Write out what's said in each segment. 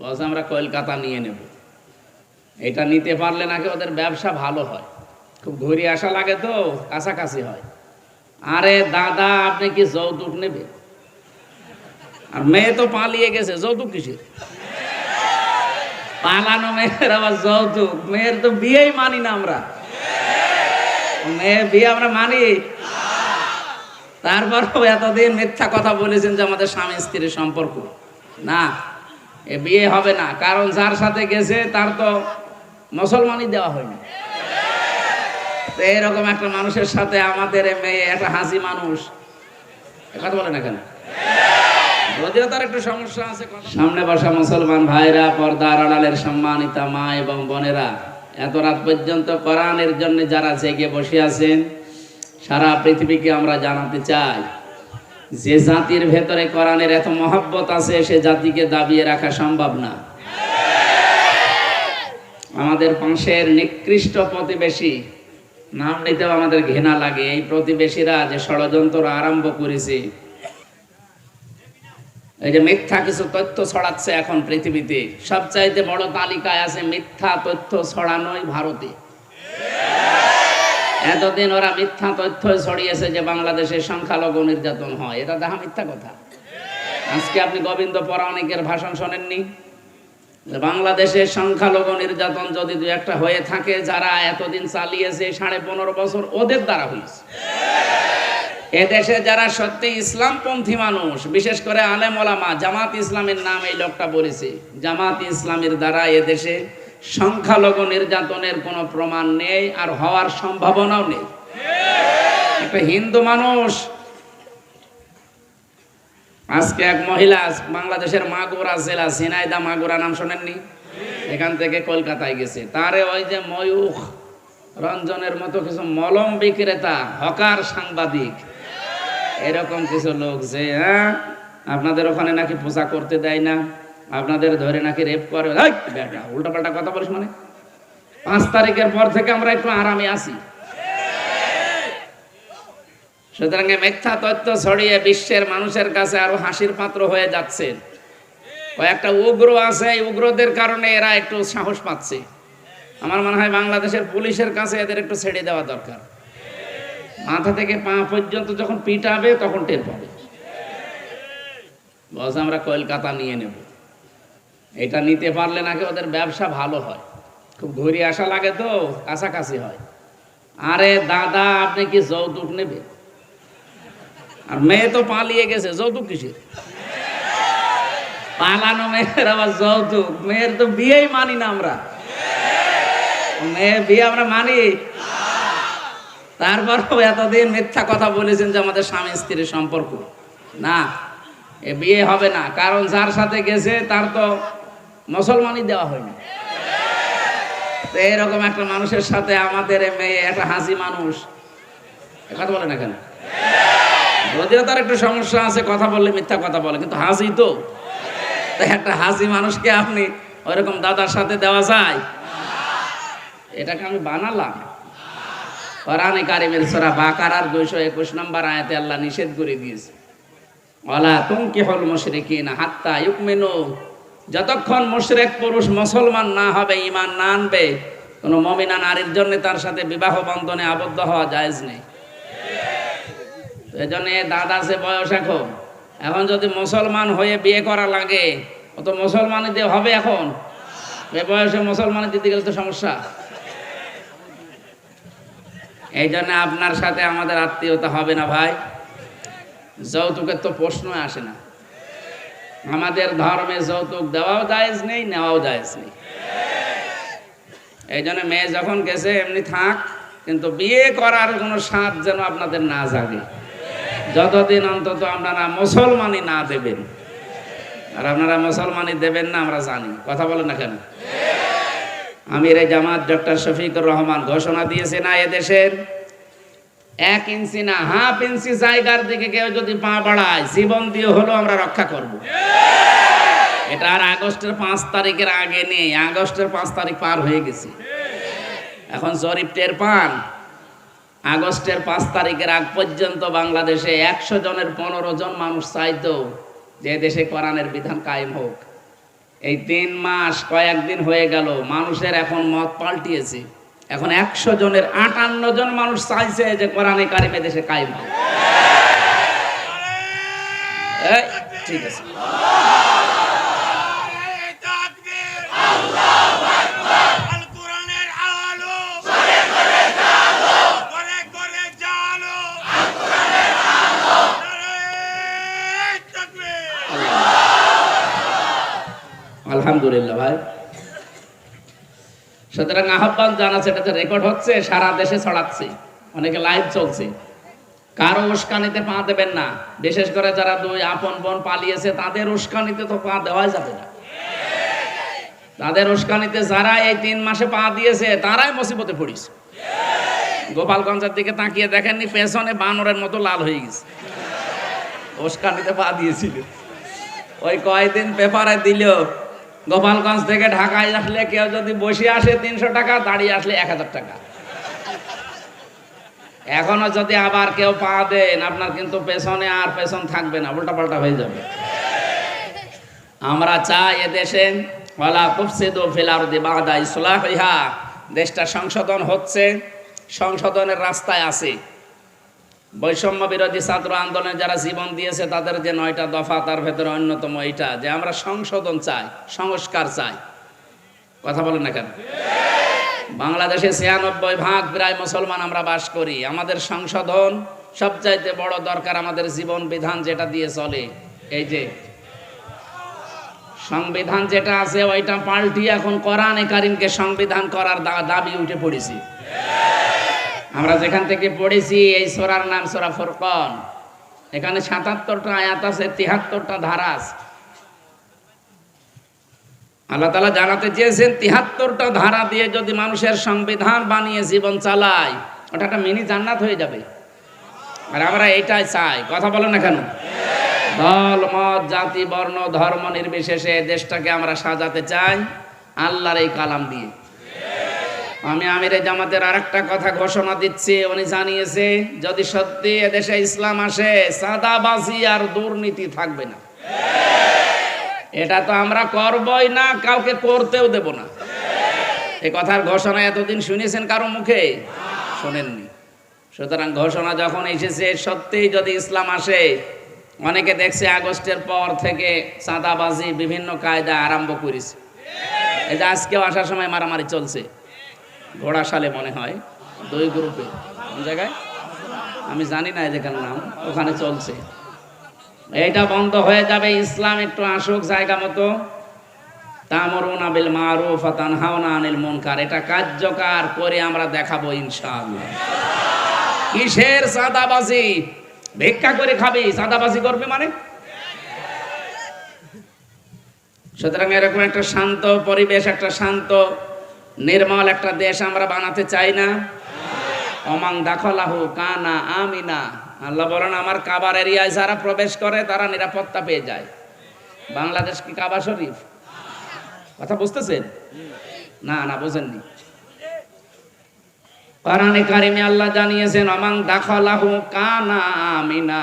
বলছে আমরা কলকাতা নিয়ে নেব। এটা নিতে পারলে নাকি ওদের ব্যবসা ভালো হয়। খুব ঘুরে আসা লাগে তো, কাছাকাছি হয়। আরে দাদা, আপনি কি যৌতুক নেবে আর মেয়ে তো পালিয়ে গেছে, যৌতুক কিসের? পালানো মেয়ের আবার যৌতুক। মেয়ের তো বিয়েই মানি না আমরা। মেয়ে বিয়ে আমরা মানি। তারপরও এতদিন মিথ্যা কথা বলেছেন যে আমাদের স্বামী স্ত্রীর সম্পর্ক। না এ বিয়ে হবে না, কারণ যার সাথে গেছে তার তো মুসলমানই দেওয়া হয়নি। তো এরকম একটা মানুষের সাথে আমাদের মেয়ে একটা হাসি মানুষ। কথা বলে না কেন? যদিও তার একটু সমস্যা আছে সামনে বসা মুসলমান ভাইরা, পর্দার আড়ালের সম্মানিতা মা এবং বোনেরা, এত রাত পর্যন্ত কোরআনের জন্য যারা জেগে বসে আছেন, সারা পৃথিবীকে আমরা জানাতে চাই। যে জাতির ভেতরে কোরআনের এত মহব্বত আছে, সে জাতিকে দাবিয়ে রাখা সম্ভব না। আমাদের পাশের নিকৃষ্ট প্রতিবেশী, নাম নিতেও আমাদের ঘৃণা লাগে। এই প্রতিবেশীরা যে ষড়যন্ত্র আরম্ভ করেছে, এই যে মিথ্যা কিছু তথ্য ছড়াচ্ছে এখন পৃথিবীতে, সবচাইতে বড় তালিকায় আছে মিথ্যা তথ্য ছড়ানোই ভারতে। এতদিন ওরা মিথ্যা তথ্য ছড়িয়েছে যে বাংলাদেশে সংখ্যালঘু নির্যাতন হয়। এটা দেখা মিথ্যা কথা। আজকে আপনি গোবিন্দ পরাণিকের ভাষণ শোনেননি? বাংলাদেশে সংখ্যালঘু নির্যাতন যদি দু একটা হয়ে থাকে, যারা এতদিন চালিয়েছে, সাড়ে পনেরো বছর, ওদের দ্বারা হয়েছে। এদেশে যারা সত্যি ইসলামপন্থী মানুষ, বিশেষ করে আলেম ওলামা জামাত ইসলামের নাম এই লোকটা বলেছে। জামাত ইসলামের দ্বারা এদেশে সংখ্যালঘু নির্যাতনের কোনো প্রমাণ নেই আর হওয়ার সম্ভাবনাও নেই। একটা হিন্দু মানুষ, আজকে এক মহিলা বাংলাদেশের মাগুরা জেলা সিনাইদা মাগুরা নাম শোনেননি? এখান থেকে কলকাতায় গেছে। তারে ওই যে ময়ূখ, রঞ্জনের মতো কিছু মলম বিক্রেতা, হকার সাংবাদিক, এরকম কিছু লোক যে হ্যাঁ আপনাদের ওখানে নাকি পূজা করতে দেয় না? আপনাদের ধরে নাকি রেপ করে। বেটা, উল্টাপাল্টা কথা বলিস মানে? পাঁচ তারিখের পর থেকে আমরা একটু আরামে আসি সুতরাং মিথ্যা তথ্য ছড়িয়ে বিশ্বের মানুষের কাছে আরও হাসির পাত্র হয়ে যাচ্ছে। কয়েকটা উগ্র আছে উগ্রদের কারণে এরা একটু সাহস পাচ্ছে। আমার মনে হয় বাংলাদেশের পুলিশের কাছে এদের একটু ছেড়ে দেওয়া দরকার। মাথা থেকে পা পর্যন্ত যখন পিটাবে, তখন টের পাবে। বলছে আমরা কলকাতা নিয়ে নেব। এটা নিতে পারলে নাকি ওদের ব্যবসা ভালো হয়। খুব ঘুরে আসা লাগে তো, কাছাকাছি হয়। আরে দাদা, আপনি কি যৌতুক নেবে আর মেয়ে তো পালিয়ে গেছে, যৌতুক কিসের? পালানো মেয়ের আবার যৌতুক। মেয়ের তো বিয়েই মানি না আমরা। মেয়ে বিয়ে আমরা মানি। তারপরও এতদিন মিথ্যা কথা বলেছেন যে আমাদের স্বামী স্ত্রীর সম্পর্ক। না, এ বিয়ে হবে না। কারণ যার সাথে গেছে, তার তো মুসলমানই দেওয়া হয়নি। তো এরকম একটা মানুষের সাথে আমাদের মেয়ে একটা হাসি মানুষ। কথা বলে না কেন? যদিও তার একটু সমস্যা আছে, কথা বললে মিথ্যা কথা বলে, কিন্তু হাসি তো। একটা হাসি মানুষকে আপনি ওইরকম দাদার সাথে দেওয়া যায়? এটাকে আমি বানালাম। কোরআনে কারিমের সূরা বাকারার 221 নম্বর আয়াতে আল্লাহ নিষেধ করে দিয়েছে। ওয়ালা তুনকিহুল মুশরিকিনা হাত্তা ইউমিনু যতক্ষণ মুশরিক পুরুষ মুসলমান না হবে, ঈমান না আনবে, কোন মমিনা নারীর জন্য তার সাথে বিবাহ বন্ধনে আবদ্ধ হওয়া জায়েজ নেই। এজন্য দাদা সে বয়স এখন। এখন যদি মুসলমান হয়ে বিয়ে করা লাগে, ও তো দিয়ে হবে এখন। এ বয়সে মুসলমানের দিতে গেলে তো সমস্যা। এই জন্য আপনার সাথে আমাদের আত্মীয়তা হবে না ভাই। যৌতুকের তো প্রশ্ন আসে না। আমাদের ধর্মে যৌতুক দেওয়াও জায়েজ নেই, নেওয়াও জায়েজ নেই। এই জন্য মেয়ে যখন গেছে, এমনি থাক, কিন্তু বিয়ে করার কোনো স্বাদ যেন আপনাদের না জাগে। যতদিন অন্তত আপনারা মুসলমানই না দেবেন। আর আপনারা মুসলমানই দেবেন না, আমরা জানি। কথা বলেন না কেন? আমির জামাত ডক্টর শফিকুর রহমান ঘোষণা দিয়েছে না এদেশের? এক ইঞ্চি না, হাফ ইঞ্চি জায়গার দিকে কেউ যদি পা বাড়ায়, জীবন দিয়ে হলো আমরা রক্ষা করব। এটা আর আগস্টের পাঁচ তারিখের আগে নেই, আগস্টের পাঁচ তারিখ পার হয়ে গেছে। এখন জরিপ টের পান? আগস্টের পাঁচ তারিখের আগ পর্যন্ত বাংলাদেশে একশো জনের পনেরো জন মানুষ চাইতো যে দেশে কোরআনের বিধান কায়েম হোক। এই তিন মাস কয়েকদিন হয়ে গেল, মানুষের এখন মত পাল্টিয়েছে। এখন একশো জনের আটান্ন জন মানুষ চাইছে যে কোরআনে কারিমে দেশে কায়েম। ঠিক আছে আলহামদুলিল্লাহ ভাই সুতরাং আহ্বান জানাচ্ছে এটা রেকর্ড হচ্ছে, সারা দেশে ছড়াচ্ছে, অনেকে লাইভ চলছে। কারও উস্কানিতে পা দেবেন না। বিশেষ করে যারা দুই আপন বোন পালিয়েছে, তাদের উস্কানিতে তো পা দেওয়াই যাবে না। তাদের উস্কানিতে যারা এই তিন মাসে পা দিয়েছে, তারাই মুসিবতে পড়িছে। গোপালগঞ্জের দিকে তাকিয়ে দেখেননি, পেছনে বানরের মতো লাল হয়ে গেছে। উস্কানিতে পা দিয়েছিল। ওই কয়দিন পেপারে দিল গোপালগঞ্জ থেকে ঢাকায় আসলে কেউ যদি বসে আসে তিনশো টাকা, দাঁড়িয়ে আসলে এক হাজার টাকা। এখনও যদি আবার কেউ পা দেন, আপনার কিন্তু পেছনে আর পেছন থাকবে না উল্টা পাল্টা হয়ে যাবে। আমরা চাই এদেশে ওয়ালা তুফসিদু ফিল আরদি বাদা ইসলাহিহা। দেশটা সংশোধন হচ্ছে, সংশোধনের রাস্তায় আছে। বৈষম্য বিরোধী ছাত্র আন্দোলনে যারা জীবন দিয়েছে, তাদের যে নয়টা দফা, তার ভেতরে অন্যতম এটা যে আমরা সংশোধন চাই, সংস্কার চাই। কথা বলেন না কেন? বাংলাদেশে ছিয়ানব্বই ভাগ প্রায় মুসলমান আমরা বাস করি। আমাদের সংশোধন সবচাইতে বড় দরকার আমাদের জীবন বিধান যেটা দিয়ে চলে। এই যে সংবিধান যেটা আছে, ওইটা পাল্টি এখন কোরআনে কারিমকে সংবিধান করার দাবি উঠে পড়েছি। আমরা যেখান থেকে পড়েছি, এই সোরার নাম সোরা ফোরকন। এখানে সাতাত্তরটা আয়াত আছে, তিহাত্তরটা ধারা আছে। আল্লাহ তালা জানাতে চেয়েছেন, তিহাত্তরটা ধারা দিয়ে যদি মানুষের সংবিধান বানিয়ে জীবন চালায়, ওটা একটা মিনি জান্নাত হয়ে যাবে। আর আমরা এটাই চাই। কথা বলেন না কেন? দল, মত, জাতি, বর্ণ, ধর্ম নির্বিশেষে দেশটাকে আমরা সাজাতে চাই, আল্লাহর এই কালাম দিয়ে। আমি আমির জামাতের আরেকটা কথা ঘোষণা দিচ্ছি, উনি জানিয়েছে, যদি সত্যি এদেশে ইসলাম আসে, সাদাবাজি আর দুর্নীতি থাকবে না। এটা তো আমরা করবই না, কাউকে করতেও দেব না। এ কথার ঘোষণা এতদিন শুনেছেন কারও মুখে? শোনেননি। সুতরাং ঘোষণা যখন এসেছে সত্যিই যদি ইসলাম আসে, অনেকে দেখছে আগস্টের পর থেকে চাঁদাবাজি বিভিন্ন কায়দা আরম্ভ করেছে। যে আজকেও আসার সময় মারামারি চলছে। ঘোড়াশালে মনে হয়, দুই গ্রুপে। কোন জায়গায়? আমি জানি না যেখানে নাম, ওখানে চলছে। এইটা বন্ধ হয়ে যাবে, ইসলাম একটু আসুক জায়গা মতো। মুনকার। এটা করে আমরা দেখাবো কিসের ভিক্ষা করে করবে মানে? সুতরাং এরকম একটা শান্ত পরিবেশ, একটা শান্ত নির্মল একটা দেশ আমরা বানাতে চাই না। অমাং দাখলাহু কানা আমিনা। আল্লাহ বলেন, আমার কাবার এরিয়ায় যারা প্রবেশ করে, তারা নিরাপত্তা পেয়ে যায়। বাংলাদেশ কি কাবা শরীফ? কথা বুঝতেছেন? না না, বুঝেননি। কোরআনে কারিমে আল্লাহ জানিয়েছেন, অমাং দাখলাহু কানা আমিনা।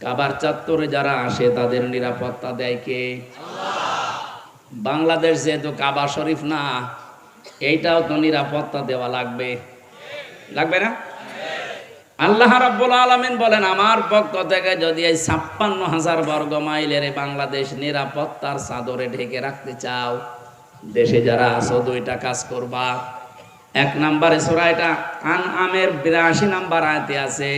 কাবার চত্বরে যারা আসে, তাদের নিরাপত্তা দেয় কে? বাংলাদেশ যেহেতু কাবা শরীফ না, এইটাও তো নিরাপত্তা দেওয়া লাগবে। লাগবে না? আল্লাহ রাব্বুল আলামিন বলেন, আমার পক্ষ থেকে যদি এই ছাপ্পান্ন হাজার বর্গ মাইলের বাংলাদেশ নিরাপত্তার চাদরে ঢেকে রাখতে চাও, দেশে যারা আছো দুইটা কাজ করবা। এক নাম্বারে সূরা এটা আন আমের বিরাশি নাম্বার আয়তে আছে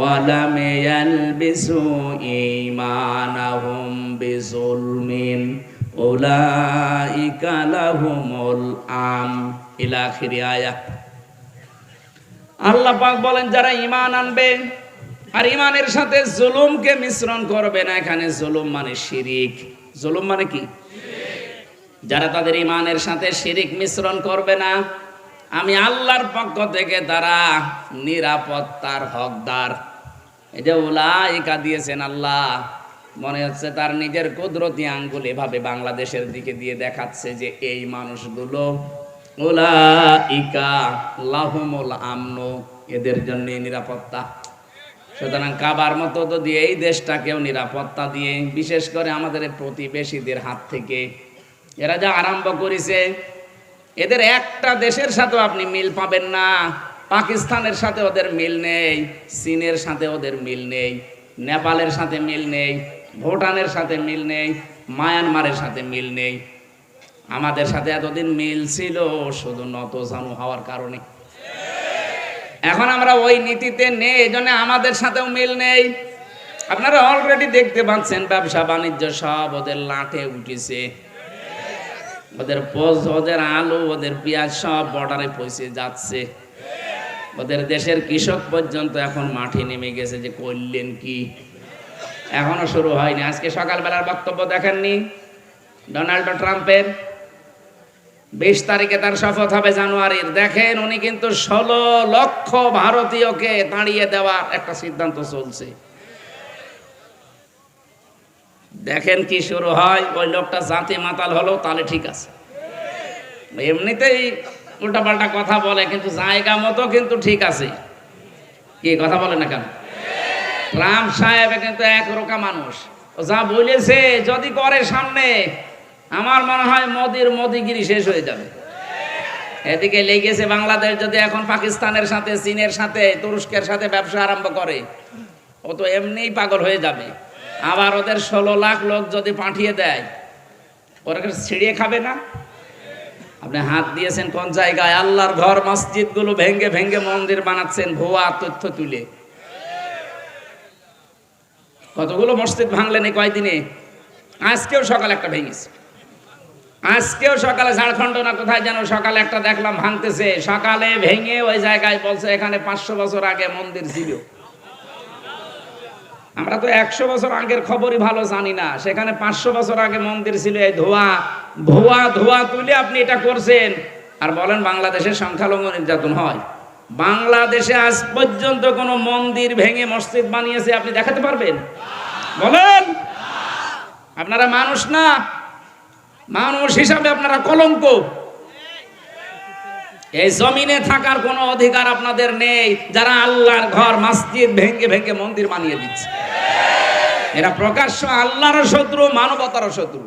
ওয়া লাম ইয়ালবিসু ঈমানাহুম বিজুলমিন উলাইকা লাহুমুল আম ইলা আখিরি আয়াত আল্লাহ পাক বলেন, যারা ইমান আনবে আর ইমানের সাথে জুলুমকে মিশ্রণ করবে না, এখানে জুলুম মানে শিরিক। জুলুম মানে কি? যারা তাদের ইমানের সাথে শিরিক মিশ্রণ করবে না আমি আল্লাহর পক্ষ থেকে তারা নিরাপত্তার হকদার। এই যে ওলা উলাইকা দিয়েছেন আল্লাহ, মনে হচ্ছে তার নিজের কুদরতি আঙ্গুল এভাবে বাংলাদেশের দিকে দিয়ে দেখাচ্ছে যে এই মানুষগুলো ওলা উলাইকা লাহুমুল আমন, এদের জন্য নিরাপত্তা। সুতরাং কাবার মতো যদি এই দেশটাকেও নিরাপত্তা দিয়ে, বিশেষ করে আমাদের প্রতিবেশীদের হাত থেকে। এরা যা আরম্ভ করেছে এদের একটা দেশের সাথেও আপনি মিল পাবেন না। পাকিস্তানের সাথে ওদের মিল নেই, চীনের সাথে ওদের মিল নেই, নেপালের সাথে মিল নেই, ভুটানের সাথে মিল নেই, মায়ানমারের সাথে মিল নেই। আমাদের সাথে এতদিন মিল ছিল, শুধু নত জানু হওয়ার কারণে। এখন আমরা ওই নীতিতে নেই, এই জন্য আমাদের সাথেও মিল নেই। আপনারা অলরেডি দেখতে পাচ্ছেন, ব্যবসা, বাণিজ্য সব ওদের লাঠে উঠেছে। ওদের ওদের আলু, ওদের পেঁয়াজ সব বর্ডারে পৌঁছে যাচ্ছে। ওদের দেশের কৃষক পর্যন্ত এখন মাঠে নেমে গেছে যে করলেন কি? এখনও শুরু হয়নি। আজকে সকালবেলার বক্তব্য দেখেননি? ডোনাল্ড ট্রাম্পের বিশ তারিখে তার শপথ হবে জানুয়ারির। দেখেন, উনি কিন্তু ষোলো লক্ষ ভারতীয়কে দাঁড়িয়ে দেওয়ার একটা সিদ্ধান্ত চলছে। দেখেন কি শুরু হয়, ওই লোকটা জাতি মাতাল হলো, তাহলে ঠিক আছে। এমনিতেই উল্টাপাল্টা কথা বলে, কিন্তু জায়গা মতো কিন্তু ঠিক আছে। কি কথা বলে না কেন? রাম সাহেব কিন্তু একরোকা মানুষ। ও যা বলেছে, যদি করে সামনে, আমার মনে হয় মোদির মোদিগিরি শেষ হয়ে যাবে। এদিকে লেগেছে বাংলাদেশ, যদি এখন পাকিস্তানের সাথে, চীনের সাথে, তুরস্কের সাথে ব্যবসা আরম্ভ করে, ও তো এমনিই পাগল হয়ে যাবে। আবার ওদের ষোলো লাখ লোক যদি পাঠিয়ে দেয়, ওরা ছিঁড়িয়ে খাবে না? আপনি হাত দিয়েছেন কোন জায়গায়? আল্লাহর ঘর, মসজিদগুলো ভেঙ্গে ভেঙ্গে মন্দির বানাচ্ছেন, ভুয়া তথ্য তুলে। কতগুলো মসজিদ ভাঙলেন এই কয়দিনে? আজকেও সকালে একটা ভেঙেছে। আজকেও সকালে ঝাড়খণ্ড না, কোথায় যেন সকালে একটা দেখলাম ভাঙতেছে। সকালে ভেঙে ওই জায়গায় বলছে, এখানে পাঁচশো বছর আগে মন্দির ছিল। আমরা তো একশো বছর আগের খবরই ভালো জানি না। সেখানে পাঁচশো বছর আগে মন্দির ছিল এই ধোয়া। ভুয়া ধোয়া তুলে আপনি এটা করছেন। আর বলেন বাংলাদেশের সংখ্যালঘু নির্যাতন হয়। বাংলাদেশে আজ পর্যন্ত কোনো মন্দির ভেঙে মসজিদ বানিয়েছে, আপনি দেখাতে পারবেন? বলেন! আপনারা মানুষ না? মানুষ হিসাবে আপনারা কলঙ্ক। এই জমিনে থাকার কোনো অধিকার আপনাদের নেই। যারা আল্লাহর ঘর, মসজিদ ভেঙে ভেঙে মন্দির বানিয়ে দিচ্ছে। এরা প্রকাশ্য আল্লাহর শত্রু, মানবতার শত্রু।